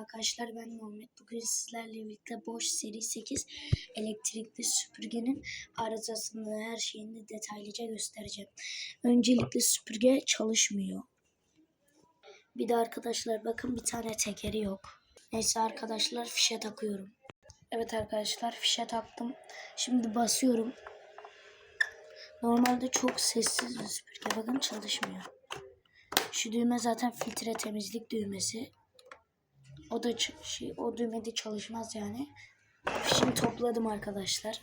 arkadaşlar ben Muhammed. Bugün sizlerle birlikte Bosch seri 8 elektrikli süpürgenin arızasını her şeyini detaylıca göstereceğim. Öncelikle süpürge çalışmıyor. Bir de arkadaşlar bakın bir tane tekeri yok. Neyse arkadaşlar fişe takıyorum. Evet arkadaşlar fişe taktım. Şimdi basıyorum. Normalde çok sessiz bir süpürge. Bakın çalışmıyor. Şu düğme zaten filtre temizlik düğmesi. O da şey, o düğmede çalışmaz yani. Şimdi topladım arkadaşlar.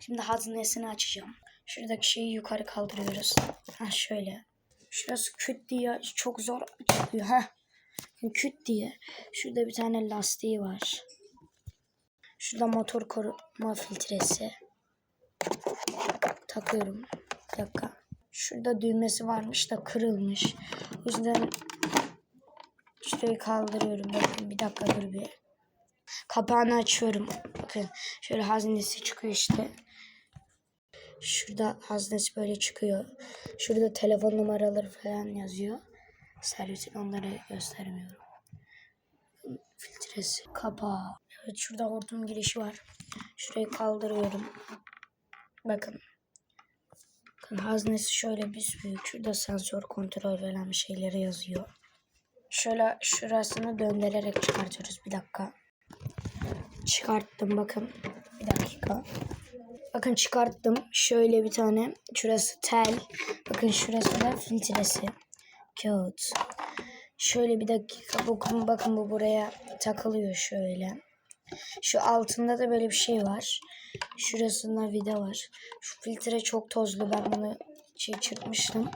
Şimdi haznesini açacağım. Şuradaki şeyi yukarı kaldırıyoruz. Ha şöyle. Şurası küt diye çok zor çıkıyor. Ha. Küt diye. Şurada bir tane lastiği var. Şurada motor koruma filtresi. Takıyorum. Bir dakika. Şurada düğmesi varmış da kırılmış. O yüzden şurayı kaldırıyorum. Bakın bir dakika dur bir. Kapağını açıyorum. Bakın şöyle haznesi çıkıyor işte. Şurada haznesi böyle çıkıyor. Şurada telefon numaraları falan yazıyor. Servisin onları göstermiyorum. Filtresi, kapağı. Evet şurada hortum girişi var. Şurayı kaldırıyorum. Bakın. Bakın haznesi şöyle büyük. Şurada sensör kontrol falan bir şeyleri yazıyor. Şöyle şurasını döndürerek çıkartıyoruz. Bir dakika. Çıkarttım bakın. Bir dakika. Bakın çıkarttım. Şöyle bir tane. Şurası tel. Bakın şurası da filtresi. Kağıt. Şöyle bir dakika. Bakın, bakın bu buraya takılıyor şöyle. Şu altında da böyle bir şey var. Şurasında vida var. Şu filtre çok tozlu. Ben bunu şey çırpmıştım.